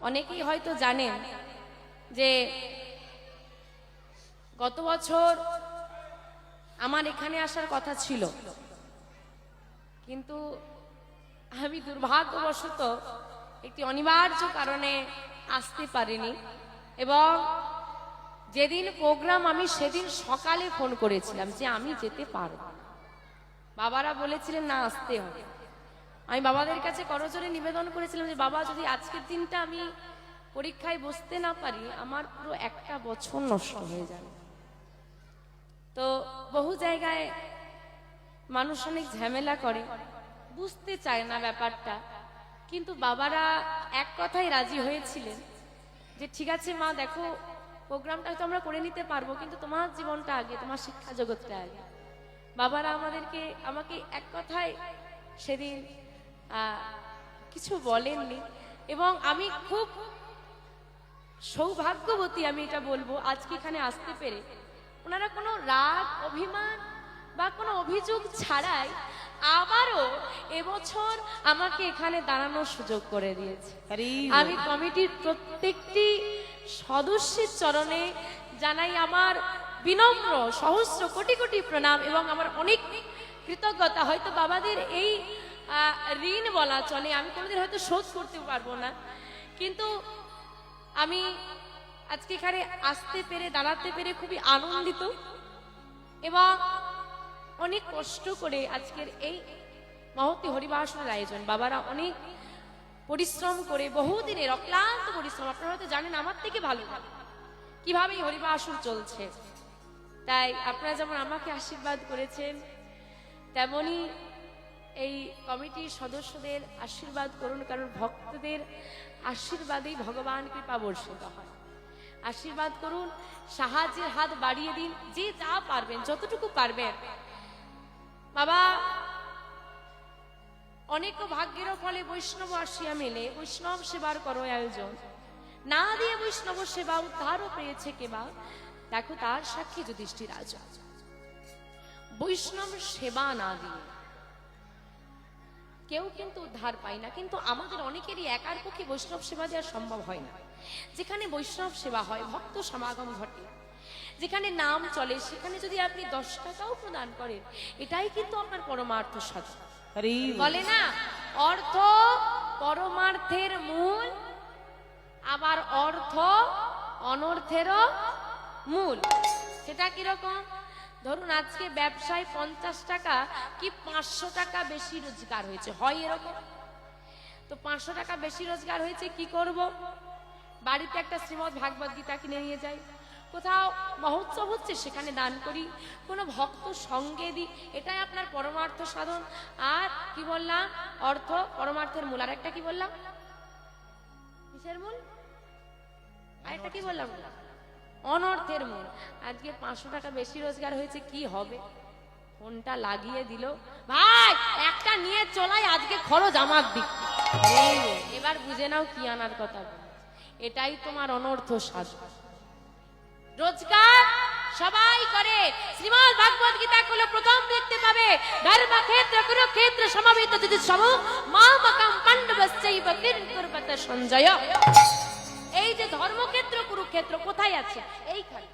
অনেকেই হয়তো জানেন যে গত বছর আমার এখানে আসার কথা ছিল। কিন্তু আমি দুর্ভাগ্যবশত একটি অনিবার্য কারণে আসতে পারিনি এবং যেদিন প্রোগ্রাম আমি সেদিন সকালে ফোন করেছিলাম যে আমি যেতে পারব বাবারা বলেছিলেন, না, আসতে হবে। আমি বাবাদের কাছে করজোরে নিবেদন করেছিলাম যে, বাবা, যদি আজকের দিনটা আমি পরীক্ষায় বসতে না পারি, আমার পুরো একটা বছর নষ্ট হয়ে যাবে। তো বহু জায়গায় মানুষ অনেক ঝামেলা করে, বুঝতে চায় না ব্যাপারটা। কিন্তু বাবারা এক কথাই রাজি হয়েছিলেন যে, ঠিক আছে মা, দেখো, প্রোগ্রামটা হয়তো আমরা করে নিতে পারব, কিন্তু তোমার জীবনটা আগে, তোমার শিক্ষা জগৎটা আগে। বাবারা আমাদেরকে, আমাকে এক কথায় সেদিন কিছু বলেননি। এবং আমি খুব সৌভাগ্যবতী আমি এটা বলব আজকে এখানে আসতে পেরে। ওনারা কোনো রাগ অভিমান বা কোনো অভিযোগ ছাড়াই আবারও এবছর আমাকে এখানে দাঁড়ানোর সুযোগ করে দিয়েছে। আমি কমিটির প্রত্যেকটি সদস্যের চরণে জানাই আমার বিনম্র সহস্র কোটি কোটি প্রণাম এবং আমার অনেক কৃতজ্ঞতা। হয়তো বাবাদের এই ঋণ বলা চলে। আমি কোনোদিন হয়তো শোধ করতে পারব না। কিন্তু আমি আজকে এখানে আসতে পেরে, দাঁড়াতে পেরে খুবই আনন্দিত এবং অনেক কষ্ট করে আজকের এই মহতি হরিবাসনের আয়োজন। বাবারা অনেক পরিশ্রম করে বহুদিনের অক্লান্ত পরিশ্রম। আপনারা হয়তো জানেন, আমার থেকে ভালো। কীভাবে হরিবাসন চলছে? তাই আপনারা যেমন আমাকে আশীর্বাদ করেছেন, তেমনি এই কমিটির সদস্যদের আশীর্বাদ করুন, কারণ ভক্তদের আশীর্বাদেই ভগবান কৃপা বর্ষিত হয়। আশীর্বাদ করুন, সাহায্যের হাত বাড়িয়ে দিন, যে যা পারবেন, যতটুকু পারবেন। বাবা, অনেক ভাগ্যের ফলে বৈষ্ণব আসিয়া মেলে। বৈষ্ণব সেবার করো আয়োজন। না দিয়ে বৈষ্ণব সেবা উদ্ধারও পেয়েছে কেবা দেখো তার সাক্ষী যুধিষ্ঠির রাজা বৈষ্ণব সেবা না দিয়ে কেউ কিন্তু উদ্ধার পায় না। কিন্তু আমাদের অনেকেরই একার পক্ষে বৈষ্ণব সেবা দেওয়া সম্ভব হয় না। যেখানে বৈষ্ণব সেবা হয় ভক্ত সমাগম ঘটে। যেখানে নাম চলে সেখানে যদি আপনি দশ টাকাও প্রদান করেন এটাই কিন্তু আপনার পরমার্থ সাধন। বলে না অর্থ পরমার্থের মূল আবার অর্থ অনর্থেরও মূল। সেটা কীরকম? ধরুন আজকে ব্যবসায় পঞ্চাশ টাকা কি পাঁচশো টাকা বেশি রোজগার হয়েছে? হয় এরকম? তো পাঁচশো টাকা বেশি রোজগার হয়েছে, কি করব? বাড়িতে একটা শ্রীমদ ভাগবত গীতা কিনে নিয়ে যাই। কোথাও মহোৎসব হচ্ছে, সেখানে দান করি। কোনো ভক্ত সঙ্গে দিই, এটাই আপনার পরমার্থ সাধন। আর কি বললাম? অর্থ, পরমার্থের মূল। আর একটা কি বললাম? কিসের মূল? আরেকটা কি বললাম? অনর্থের মূল। আজকে পাঁচশো টাকা বেশি রোজগার হয়েছে, কি হবে? ফোনটা লাগিয়ে দিল। ভাই, একটা নিয়ে চলাই, আজকে খরচ আমার দিক। এবার বুঝে নাও কি আনার কথা। এটাই তোমার অনর্থ সাধন রোজগার সবাই করে। শ্রীমদ ভাগবত গীতা গুলো প্রথম দেখতে পাবে। ধর্মক্ষেত্র কুরুক্ষেত্র সমবেত যদি সম মামকম পাণ্ডবশ্চৈব কিং কুর্বত সঞ্জয়। এই যে ধর্মক্ষেত্র, কুরুক্ষেত্র কোথায় আছে? এইখানে।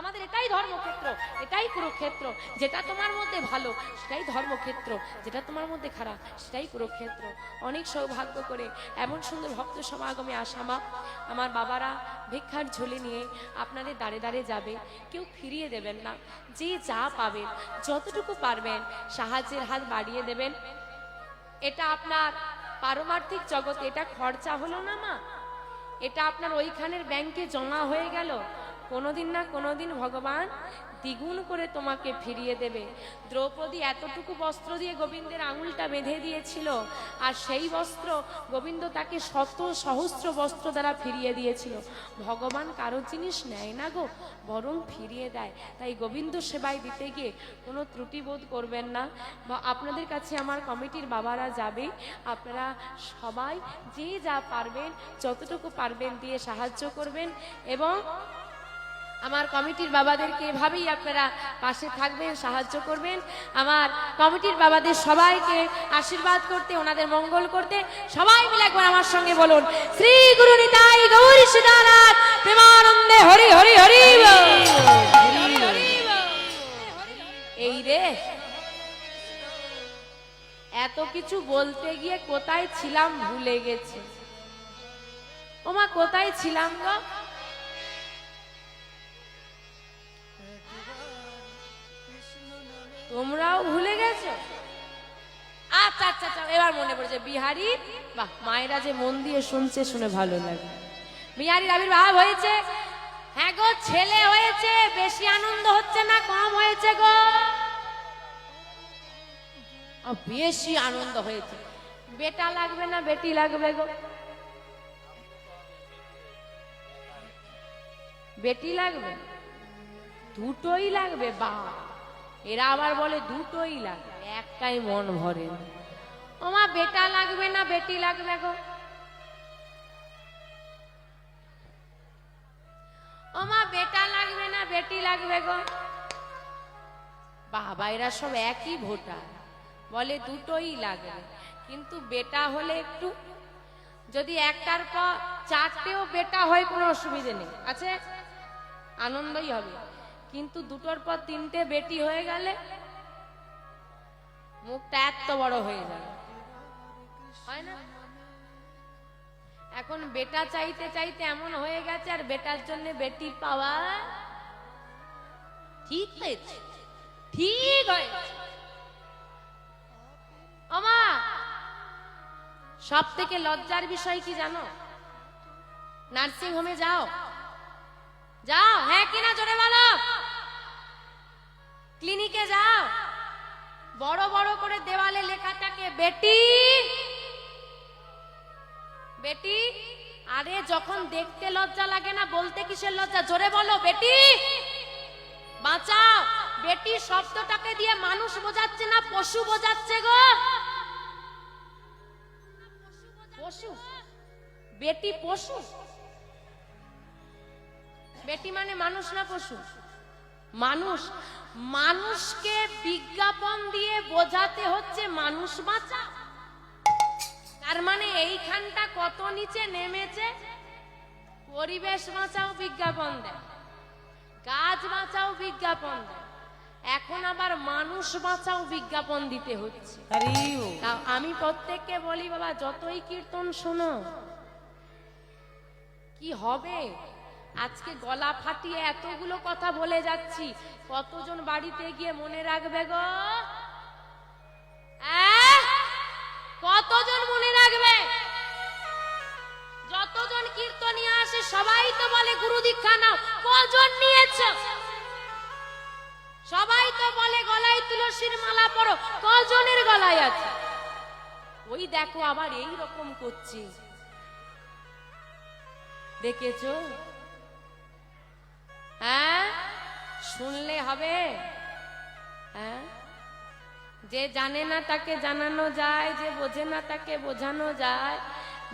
আমাদের এটাই ধর্মক্ষেত্র, এটাই কুরুক্ষেত্র, যেটা তোমার মধ্যে ভালো, সেটাই ধর্মক্ষেত্র, যেটা তোমার মধ্যে খারাপ, সেটাই কুরুক্ষেত্র। অনেক সৌভাগ্য করে এমন সুন্দর ভক্ত সমাগমে আসামা আমার বাবারা ভিক্ষার ঝুলি নিয়ে আপনাদের দাঁড়ে দাঁড়ে যাবে, কেউ ফিরিয়ে দেবেন না। যে যা পাবেন, যতটুকু পারবেন, সাহায্যের হাত বাড়িয়ে দেবেন। এটা আপনার পারমার্থিক জগতে এটা খরচা হলো না মা? এটা আপনার ওইখানের ব্যাংকে জমা হয়ে গেল। কোনোদিন না কোনোদিন ভগবান দ্বিগুণ করে তোমাকে ফিরিয়ে দেবে। দ্রৌপদী এতটুকু বস্ত্র দিয়ে গোবিন্দের আঙুলটা বেঁধে দিয়েছিল, আর সেই বস্ত্র গোবিন্দ তাকে শত সহস্র বস্ত্র দ্বারা ফিরিয়ে দিয়েছিল। ভগবান কারও জিনিস নেয় না গো, বরং ফিরিয়ে দেয়। তাই গোবিন্দ সেবায় দিতে গিয়ে কোনো ত্রুটি বোধ করবেন না। বা আপনাদের কাছে আমার কমিটির বাবারা যাবে, আপনারা সবাই যে যা পারবেন, যতটুকু পারবেন দিয়ে সাহায্য করবেন এবং আমার কমিটির বাবাদেরকে এভাবেই আপনারা পাশে থাকবেন সাহায্য করবেন। আমার কমিটির বাবাদের সবাইকে আশীর্বাদ করতে ওনাদের মঙ্গল করতে সবাই মিলে একবার আমার সঙ্গে বলুন শ্রী গুরু নিতাই গৌরী সীতানাথ প্রেমানন্দে হরি হরি হরি। এই রে এত কিছু বলতে গিয়ে কোথায় ছিলাম ভুলে গেছে। ওমা কোথায় ছিলাম গো? তোমরাও ভুলে গেছো? আচ্ছা আচ্ছা আচ্ছা এবার মনে পড়েছে, বিহারি, বাহ, মায়েরা যে মন দিয়ে শুনছে, শুনে ভালো লাগে। বিহারির আবির্ভাব হয়েছে। হ্যাঁ গো, ছেলে হয়েছে, বেশি আনন্দ হচ্ছে না, কম হয়েছে গো। বেশি আনন্দ হয়েছে। বেটা লাগবে না, বেটি লাগবে গো। বেটি লাগবে, দুটোই লাগবে বা এরা আবার বলে দুটোই লাগবে একটাই মন ভরে। ওমা বেটা লাগবে না, বেটি লাগবে গো? ওমা বেটা লাগবে না, বেটি লাগবে গো? বাবা, এরা সব একই ভোটার। বলে দুটোই লাগবে কিন্তু বেটা হলে একটু, যদি একটার পর চারটেও বেটা হয়, কোনো অসুবিধে নেই। আছে? আনন্দই হবে। কিন্তু দুটোর পর তিনটে বেটি হয়ে গেলে মুখটা এত বড় হয়ে যাবে হয় না? এখন বেটা চাইতে চাইতে এমন হয়ে গেছে, আর বেটার জন্য বেটি পাওয়া ঠিক হয়েছে ঠিক হয়েছে। আমা সব থেকে লজ্জার বিষয় কি জানো? নার্সিং হোমে যাও। যাও হ্যাঁ কিনা জোরে বলো? ক্লিনিকে যাও। বড় বড় করে দেওয়ালে লেখা থাকে বেটি! বেটি! আরে, যখন দেখতে লজ্জা লাগে না, বলতে কিসের লজ্জা? জোরে বলো, বেটি! বাঁচাও! বেটি শব্দটাকে দিয়ে মানুষ বোঝাচ্ছে না, পশু বোঝাচ্ছে গো! পশু? বেটি পশু? বেটি মানে মানুষ না পশু? মানুষ। মানুষকে বিজ্ঞাপন দিয়ে বোঝাতে হচ্ছে মানুষ বাঁচা। তার মানে এইখানটা কত নিচে নেমেছে? পরিবেশ বাঁচাও বিজ্ঞাপন দেয়। গাছ বাঁচাও বিজ্ঞাপন দেয়। এখন আবার মানুষ বাঁচাও বিজ্ঞাপন দিতে হচ্ছে। আমি প্রত্যেককে বলি বাবা যতই কীর্তন শোনো কি হবে? আজকে গলা ফাটিয়ে এতগুলো কথা বলে যাচ্ছি। কতজন বাড়িতে গিয়ে মনে রাখবে গো? কতজন মনে রাখবে? যতজন কীর্তনিয়া আসে, সবাই তো বলে গুরু দীক্ষা নাও কজন নিয়েছ? সবাই তো বলে, গলায় তুলসীর মালা পরো, কজনের গলায় আছে? ওই দেখো, আবার এই রকম করছে। দেখেছ? হ্যাঁ? শুনলে হবে। হ্যাঁ? যে জানে না তাকে জানানো যায়, যে বোঝে না তাকে বোঝানো যায়,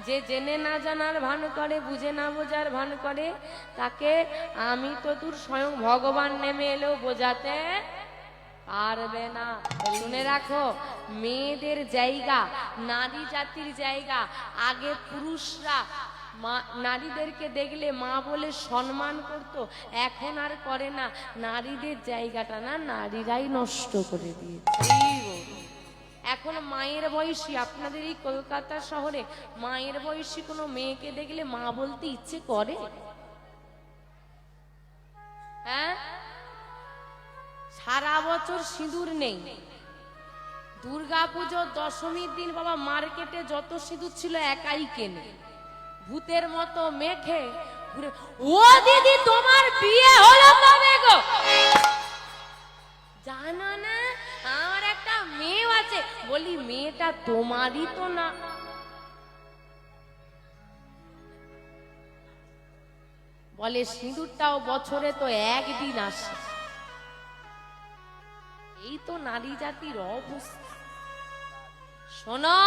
যে জেনে না জানার ভান করে, বুঝে না বোঝার ভান করে, তাকে আমি তো তোর স্বয়ং ভগবান নেমে এলেও বোঝাতে পারবে না। শুনে রাখো, মেয়েদের জায়গা, নারী জাতির জায়গা, আগে পুরুষরা মা- নারীদেরকে দেখলে মা বলে সম্মান করত, এখন আর করে না। নারীদের জায়গাটা না নারীরাই নষ্ট করে দিয়েছে। এখন মায়ের বয়সী, আপনাদের এই কলকাতা শহরে মায়ের বয়সী কোনো মেয়েকে দেখলে মা বলতে ইচ্ছে করে? হ্যাঁ? সারা বছর সিঁদুর নেই। দুর্গা পুজোর দশমীর দিন বাবা মার্কেটে যত সিঁদুর ছিল একাই কেনে। ভূতের মতো মেখে ও দিদি, তোমার বিয়ে হলো কবে গো? জানো না, আমার একটা মেয়ে আছে। বলি, মেয়েটা তোমারই তো না। বলে, সিঁদুরটাও বছরে তো একদিন আসে। এই তো নারী জাতির অবস্থা। শোনো,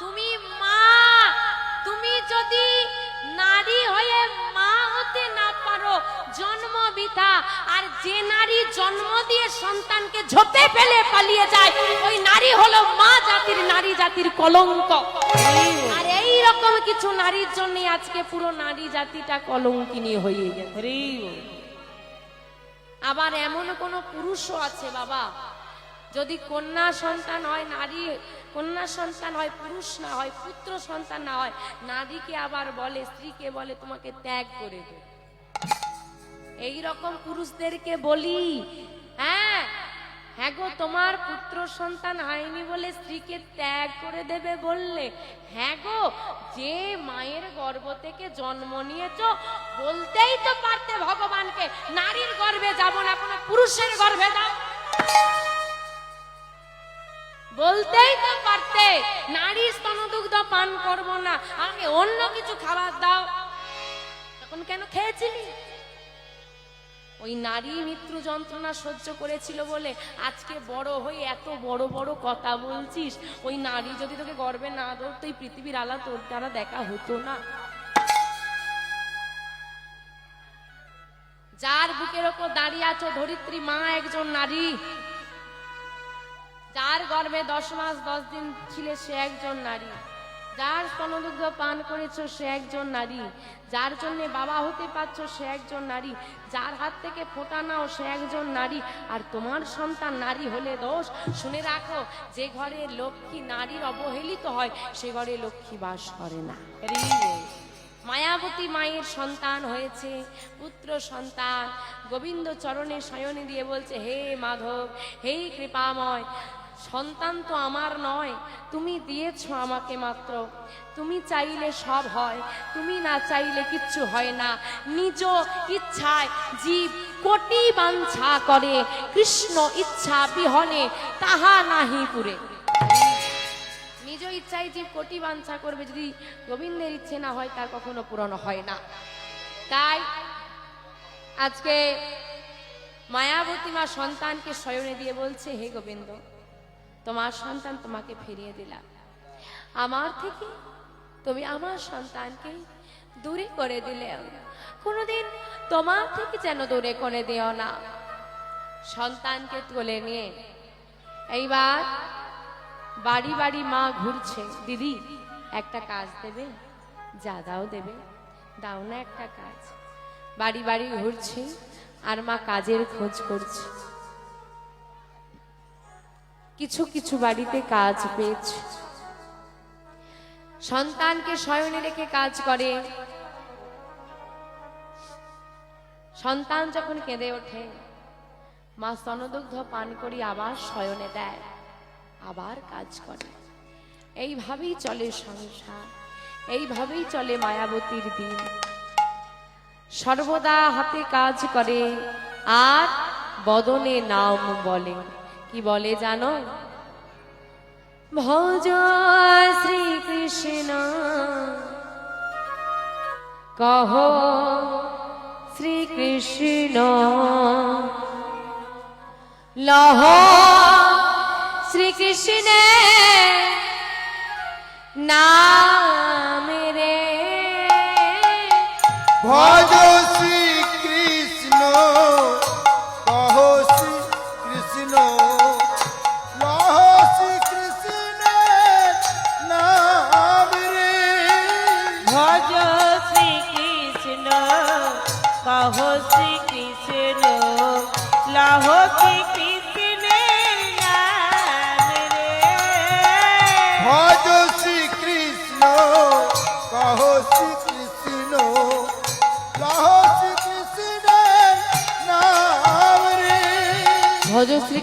তুমি মা যদি নারী হয়ে মা হতে না পারো জন্ম পিতা আর যে নারী জন্ম দিয়ে সন্তানকে ঝোপে ফেলে পালিয়ে যায় ওই নারী হলো মা জাতির নারী জাতির কলঙ্ক। আর এই রকম কিছু নারীর জন্য আজকে পুরো নারী জাতিটা কলঙ্কিনী হয়ে গেছে। আবার এমন কোন পুরুষও আছে বাবা যদি কন্যা সন্তান হয়, নারী, কন্যা সন্তান হয়, পুরুষ না হয়, পুত্র সন্তান না হয়, নারীকে আবার বলে, স্ত্রীকে বলে, তোমাকে ত্যাগ করে দে এই রকম পুরুষদেরকে বলি হ্যাঁ হ্যাঁ গো, তোমার পুত্র সন্তান হয়নি বলে স্ত্রীকে ত্যাগ করে দেবে বললে হ্যাঁ গো, যে মায়ের গর্ভ থেকে জন্ম নিয়েছ, বলতেই তো পারতে ভগবানকে, নারীর গর্ভে যাব না, কোনো পুরুষের গর্ভে দাও বলতেই তো পারতে, নারীর স্তনদুগ্ধ পান করব না। আমাকে অন্য কিছু খাবার দাও। তখন কেন খেয়েছিলি? ওই নারী মৃত্যু যন্ত্রণা সহ্য করেছিল বলে আজকে বড় হয়ে এত বড় বড় কথা বলছিস। ওই নারী যদি তোকে গর্বে না ধরতো, এই পৃথিবীর আলা তোর দ্বারা দেখা হতো না। যার বুকের ওপর দাঁড়িয়ে আছো ধরিত্রী মা একজন নারী। যার গর্ভে দশ মাস দশ দিন ছিলে সে একজন নারী। যার স্তনদুগ্ধ পান করেছ সে একজন নারী। যার জন্যে বাবা হতে পারছ সে একজন নারী। যার হাত থেকে ফোটা নাও সে একজন নারী। আর তোমার সন্তান নারী হলে দোষ। শুনে রাখো যে ঘরে লক্ষ্মী নারীর অবহেলিত হয় সে ঘরে লক্ষ্মী বাস করে না। মায়াবতী মায়ের সন্তান হয়েছে পুত্র সন্তান। গোবিন্দ চরণে শয়নে দিয়ে বলছে হে মাধব হে কৃপাময় সন্তান তো আমার নয়, তুমি দিয়েছ আমাকে মাত্র। তুমি চাইলে সব হয়, তুমি না চাইলে কিচ্ছু হয় না। নিজ ইচ্ছায় জীব কোটি বাঞ্ছা করে, কৃষ্ণ ইচ্ছা বিহনে তাহা নাহি পুরে। নিজ ইচ্ছায় যে কোটি বাঞ্ছা করবে, যদি গোবিন্দের ইচ্ছে না হয় তার কখনো পূরণ হয় না। তাই আজকে মায়াবতী মা সন্তানকে শয়নে দিয়ে বলছে, হে গোবিন্দ তোমার সন্তান তোমাকে ফিরিয়ে দিলাম। আমার থেকে তুমি আমার সন্তানকে দূরে করে দিলে। কোনোদিন তোমার থেকে যেন দূরে করে দিও না। সন্তানকে তুলে নিয়ে এইবার বাড়ি বাড়ি মা ঘুরছে, দিদি, একটা কাজ দেবে? যা দাও দেবে। দাও না একটা কাজ। বাড়ি বাড়ি ঘুরছে আর মা কাজের খোঁজ করছে। কিছু কিছু বাড়িতে কাজ পেয়েছে। সন্তানকে শয়নে রেখে কাজ করে। সন্তান যখন কেঁদে ওঠে, মা স্তনদুগ্ধ পান করি আবার শয়নে দেয়, আবার কাজ করে। এইভাবেই চলে সংসার, এইভাবেই চলে মায়াবতীর দিন। সর্বদা হাতে কাজ করে, আর বদনে নাম বলে। কি বলে জানো? ভজ শ্রীকৃষ্ণ। কহ শ্রীকৃষ্ণ। লহ শ্রীকৃষ্ণ নাম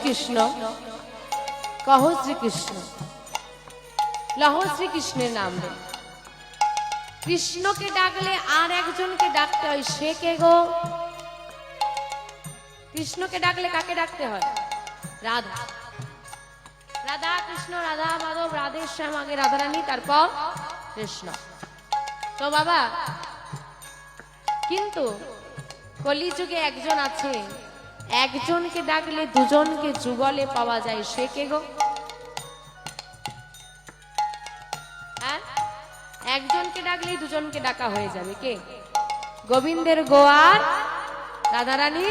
শ্রীকৃষ্ণ। কহ শ্রীকৃষ্ণ। লহ শ্রীকৃষ্ণের নাম কৃষ্ণকে ডাকলে আর একজনকে ডাকতে হয়, সে কে গো? কৃষ্ণকে ডাকলে কাকে ডাকতে হয়? রাধা। রাধা কৃষ্ণ, রাধা মাধব রাধেশ্যাম আগে রাধারানী, তারপর কৃষ্ণ। তো বাবা, কিন্তু কলিযুগে একজন আছে একজনকে ডাকলে দুজনকে যুগলে পাওয়া যায়, সে কে গো? হ্যাঁ? একজনকে ডাকলে দুজনকে ডাকা হয়ে যাবে, কে? গোবিন্দের গোয়ার রাধারানী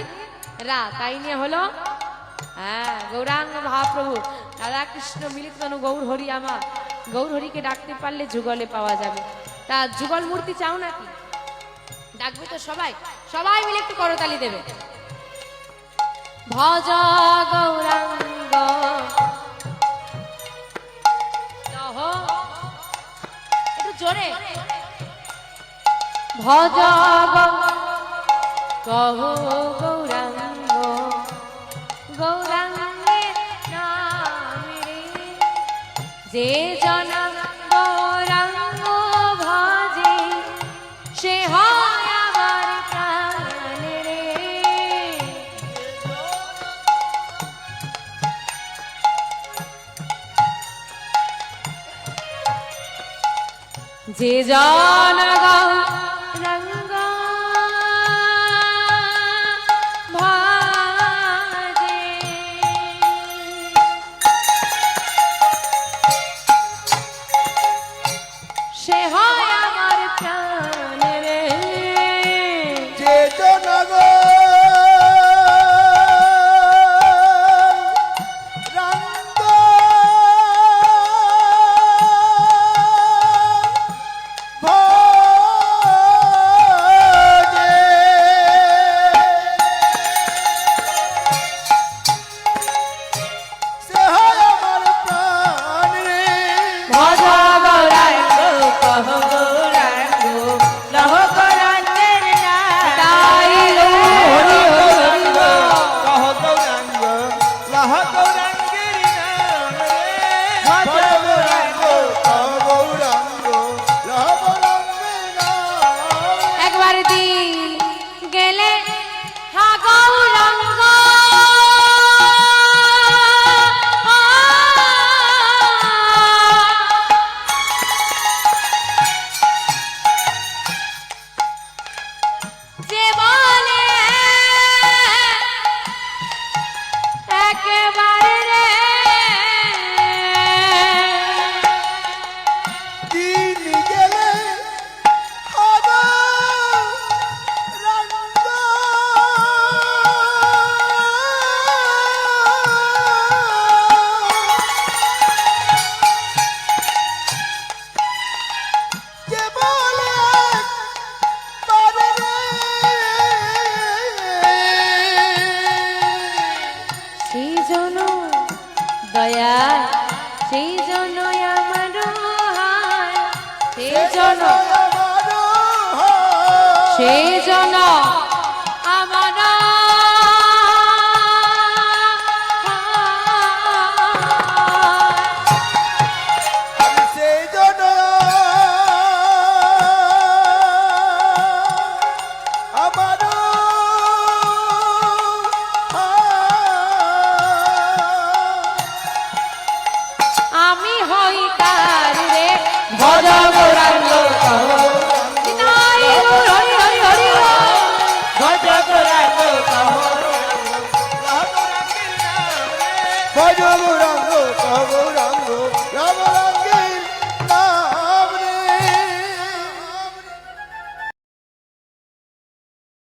রা, তাই নিয়ে হলো? হ্যাঁ গৌরাঙ্গ মহাপ্রভু রাধা কৃষ্ণ মিলিত তনু গৌর হরি আমার। গৌর হরিকে ডাকতে পারলে যুগলে পাওয়া যাবে। তা যুগল মূর্তি চাও নাকি? ডাকবে তো সবাই। সবাই মিলে একটু করতালি দেবে। ভজ গৌরাঙ্গ। একটু জোরে। ভজ কহ গৌরাঙ্গ। গৌরাঙ্গের নামে যে জন যে জন